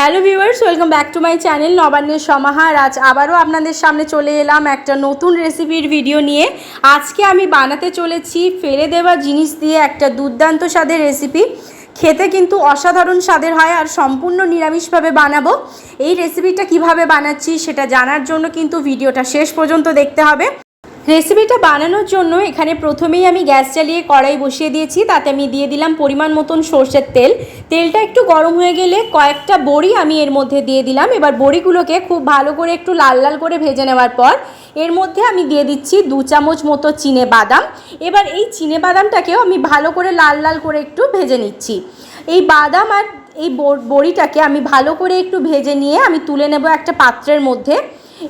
Hello viewers, welcome back to my channel নবান্নের সমাহার আজ আবারও আপনাদের সামনে চলে এলাম একটা নতুন রেসিপির ভিডিও নিয়ে। আজকে আমি বানাতে চলেছি ফেলে দেওয়া জিনিস দিয়ে একটা দুর্দান্ত স্বাদের রেসিপি। খেতে কিন্তু অসাধারণ স্বাদের হয় আর সম্পূর্ণ নিরামিষভাবে বানাবো। এই রেসিপিটা কীভাবে বানাচ্ছি সেটা জানার জন্য কিন্তু ভিডিওটা শেষ পর্যন্ত দেখতে হবে। রেসিপিটা বানানোর জন্য এখানে প্রথমেই আমি গ্যাস চালিয়ে কড়াই বসিয়ে দিয়েছি। তাতে আমি দিয়ে দিলাম পরিমাণ মতন সর্ষের তেল। তেলটা একটু গরম হয়ে গেলে কয়েকটা বড়ি আমি এর মধ্যে দিয়ে দিলাম। এবার বড়িগুলোকে খুব ভালো করে একটু লাল লাল করে ভেজে নেওয়ার পর এর মধ্যে আমি দিয়ে দিচ্ছি দু চামচ মতো চিনে বাদাম। এবার এই চিনে বাদামটাকেও আমি ভালো করে লাল লাল করে একটু ভেজে নিচ্ছি। এই বাদাম আর এই বড়িটাকে আমি ভালো করে একটু ভেজে নিয়ে আমি তুলে নেব একটা পাত্রের মধ্যে।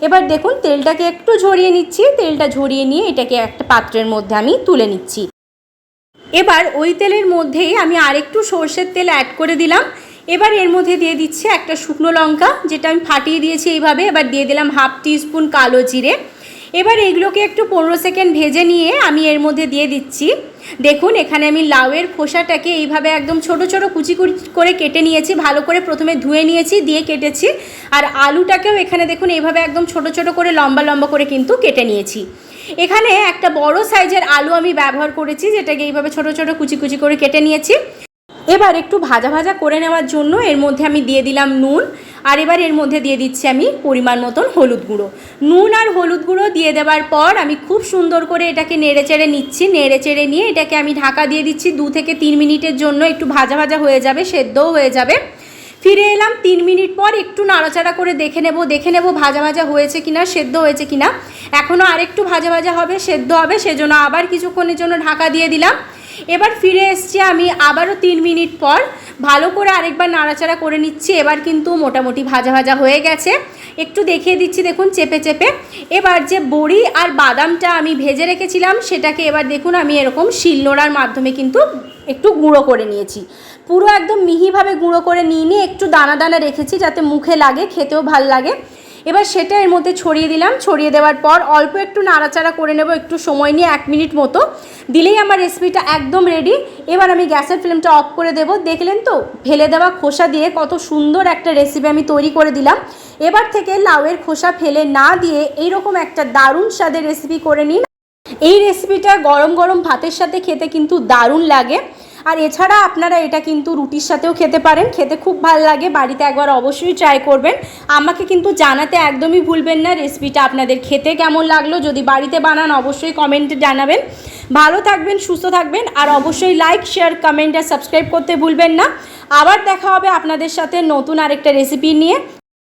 এবার দেখুন, তেলটাকে একটু ঝরিয়ে নিচ্ছি। তেলটা ঝরিয়ে নিয়ে এটাকে একটা পাত্রের মধ্যে আমি তুলে নিচ্ছি। এবার ওই তেলের মধ্যেই আমি আরেকটু সর্ষের তেল অ্যাড করে দিলাম। এবার এর মধ্যে দিয়ে দিচ্ছি একটা শুকনো লঙ্কা, যেটা আমি ফাটিয়ে দিয়েছি এইভাবে। এবার দিয়ে দিলাম হাফ টিস্পুন কালো জিরে। এবার এগুলোকে একটু পনেরো সেকেন্ড ভেজে নিয়ে আমি এর মধ্যে দিয়ে দিচ্ছি। দেখুন, এখানে আমি লাউয়ের খোসাটাকে এইভাবে একদম ছোট ছোট কুচি কুচি করে কেটে নিয়েছি, ভালো করে প্রথমে ধুয়ে নিয়েছি, দিয়ে কেটেছি। আর আলুটাকেও এখানে দেখুন, এইভাবে একদম ছোট ছোট করে লম্বা লম্বা করে কিন্তু কেটে নিয়েছি। এখানে একটা বড় সাইজের আলু আমি ব্যবহার করেছি, যেটাকে এইভাবে ছোট ছোট কুচি কুচি করে কেটে নিয়েছি। এবার একটু ভাজা ভাজা করে নেওয়ার জন্য এর মধ্যে আমি দিয়ে দিলাম নুন। আর এবার এর মধ্যে দিয়ে দিচ্ছি আমি পরিমাণ মতন হলুদ গুঁড়ো। নুন আর হলুদ গুঁড়ো দিয়ে দেওয়ার পর আমি খুব সুন্দর করে এটাকে নেড়ে চেড়ে নিচ্ছি, নেড়ে চেড়ে নিয়ে এটাকে আমি ঢাকা দিয়ে দিচ্ছি দু থেকে তিন মিনিটের জন্য, একটু ভাজা ভাজা হয়ে যাবে, সেদ্ধও হয়ে যাবে। ফিরে এলাম তিন মিনিট পর একটু নাড়াচাড়া করে দেখে নেব দেখে নেব ভাজা ভাজা হয়েছে কিনা, সেদ্ধ হয়েছে কিনা। এখনও আরেকটু ভাজা ভাজা হবে, সেদ্ধ হবে, সেজন্য আবার কিছুক্ষণের জন্য ঢাকা দিয়ে দিলাম। এবার ফিরে এসছি আমি আবারও তিন মিনিট পর। ভালো করে আরেকবার নাড়াচাড়া করে নিচ্ছি, এবার কিন্তু মোটামুটি ভাজা ভাজা হয়ে গেছে। একটু দেখিয়ে দিচ্ছি, দেখুন, চেপে চেপে। এবার যে বড়ি আর বাদামটা আমি ভেজে রেখেছিলাম, সেটাকে এবার দেখুন, আমি এরকম শিলনোড়ার মাধ্যমে কিন্তু একটু গুঁড়ো করে নিয়েছি। পুরো একদম মিহিভাবে গুঁড়ো করে নিয়ে নিয়ে একটু দানা দানা রেখেছি, যাতে মুখে লাগে, খেতেও ভালো লাগে। এবার সেটা এর মধ্যে ছড়িয়ে দিলাম। ছড়িয়ে দেওয়ার পর অল্প একটু নাড়াচাড়া করে নেব, একটু সময় নিয়ে এক মিনিট মতো। দিলেই আমার রেসিপিটা একদম রেডি এবার আমি গ্যাসের ফ্লেমটা অফ করে দেব। দেখলেন তো, ফেলে দেওয়া খোসা দিয়ে কত সুন্দর একটা রেসিপি আমি তৈরি করে দিলাম। এবার থেকে লাউয়ের খোসা ফেলে না দিয়ে এইরকম একটা দারুণ স্বাদের রেসিপি করে নিন। এই রেসিপিটা গরম গরম ভাতের সাথে খেতে কিন্তু দারুণ লাগে। আর এছাড়া আপনারা এটা কিন্তু রুটির সাথেও খেতে পারেন। খেতে খুব ভালো লাগে, বাড়িতে একবার অবশ্যই ট্রাই করবেন। আমাকে কিন্তু জানাতে একদমই ভুলবেন না রেসিপিটা আপনাদের খেতে কেমন লাগল। যদি বাড়িতে বানান, অবশ্যই কমেন্টে জানাবেন। ভালো থাকবেন, সুস্থ থাকবেন, আর অবশ্যই লাইক শেয়ার কমেন্ট আর সাবস্ক্রাইব করতে ভুলবেন না। আবার দেখা হবে আপনাদের সাথে নতুন আরেকটা রেসিপি নিয়ে।